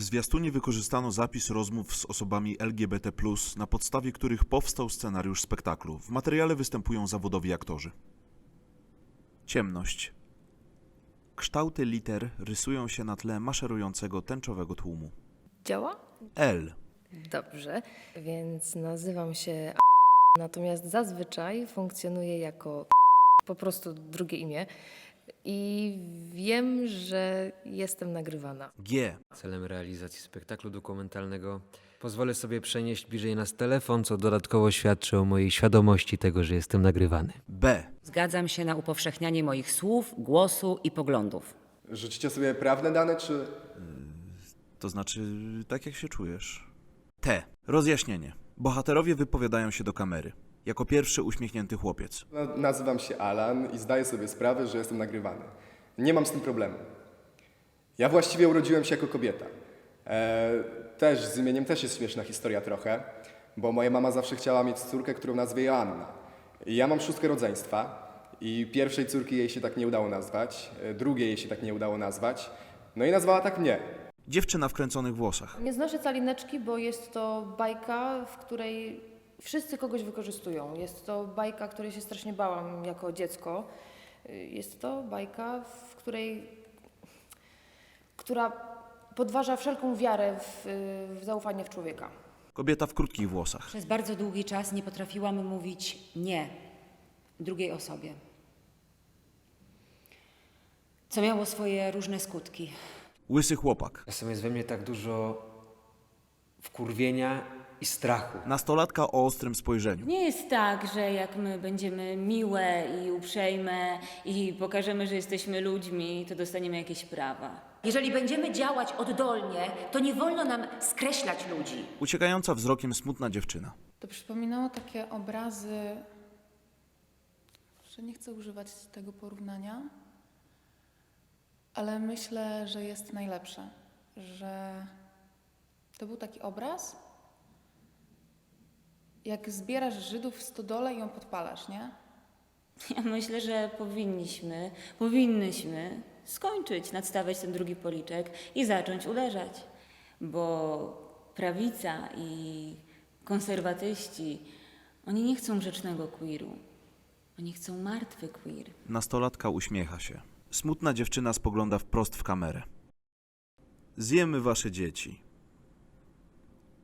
W zwiastunie wykorzystano zapis rozmów z osobami LGBT, na podstawie których powstał scenariusz spektaklu. W materiale występują zawodowi aktorzy. Ciemność. Kształty liter rysują się na tle maszerującego tęczowego tłumu. Działa? L. Dobrze, więc nazywam się natomiast zazwyczaj funkcjonuję jako po prostu drugie imię i wiem, że jestem nagrywana. G. Celem realizacji spektaklu dokumentalnego pozwolę sobie przenieść bliżej nas telefon, co dodatkowo świadczy o mojej świadomości tego, że jestem nagrywany. B. Zgadzam się na upowszechnianie moich słów, głosu i poglądów. Rzucicie sobie prawne dane, czy... To znaczy, tak jak się czujesz. T. Rozjaśnienie. Bohaterowie wypowiadają się do kamery. Jako pierwszy uśmiechnięty chłopiec. Nazywam się Alan i zdaję sobie sprawę, że jestem nagrywany. Nie mam z tym problemu. Ja właściwie urodziłem się jako kobieta. E, też z imieniem też jest śmieszna historia trochę, bo moja mama zawsze chciała mieć córkę, którą nazwie Joanna. I ja mam szóstkę rodzeństwa i pierwszej córki jej się tak nie udało nazwać, e, drugiej jej się tak nie udało nazwać, no i nazwała tak mnie. Dziewczyna w kręconych włosach. Nie znoszę calineczki, bo jest to bajka, w której wszyscy kogoś wykorzystują. Jest to bajka, której się strasznie bałam jako dziecko. Jest to bajka, w której, która podważa wszelką wiarę w, w zaufanie w człowieka. Kobieta w krótkich włosach. Przez bardzo długi czas nie potrafiłam mówić nie drugiej osobie. Co miało swoje różne skutki. Łysy chłopak. Czasem jest we mnie tak dużo wkurwienia i strachu. Nastolatka o ostrym spojrzeniu. Nie jest tak, że jak my będziemy miłe i uprzejme i pokażemy, że jesteśmy ludźmi, to dostaniemy jakieś prawa. Jeżeli będziemy działać oddolnie, to nie wolno nam skreślać ludzi. Uciekająca wzrokiem smutna dziewczyna. To przypominało takie obrazy, że nie chcę używać tego porównania, ale myślę, że jest najlepsze, że to był taki obraz, jak zbierasz Żydów w stodole i ją podpalasz, nie? Ja myślę, że powinniśmy, powinnyśmy skończyć, nadstawiać ten drugi policzek i zacząć uderzać, bo prawica i konserwatyści, oni nie chcą grzecznego queeru, oni chcą martwy queer. Nastolatka uśmiecha się. Smutna dziewczyna spogląda wprost w kamerę. Zjemy wasze dzieci.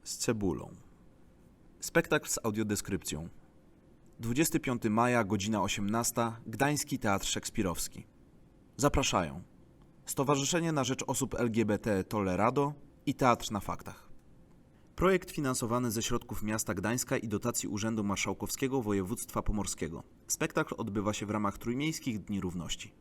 Z cebulą. Spektakl z audiodeskrypcją. 25 maja, godzina 18, Gdański Teatr Szekspirowski. Zapraszają Stowarzyszenie na Rzecz Osób LGBT Tolerado i Teatr na Faktach. Projekt finansowany ze środków miasta Gdańska i dotacji Urzędu Marszałkowskiego Województwa Pomorskiego. Spektakl odbywa się w ramach Trójmiejskich Dni Równości.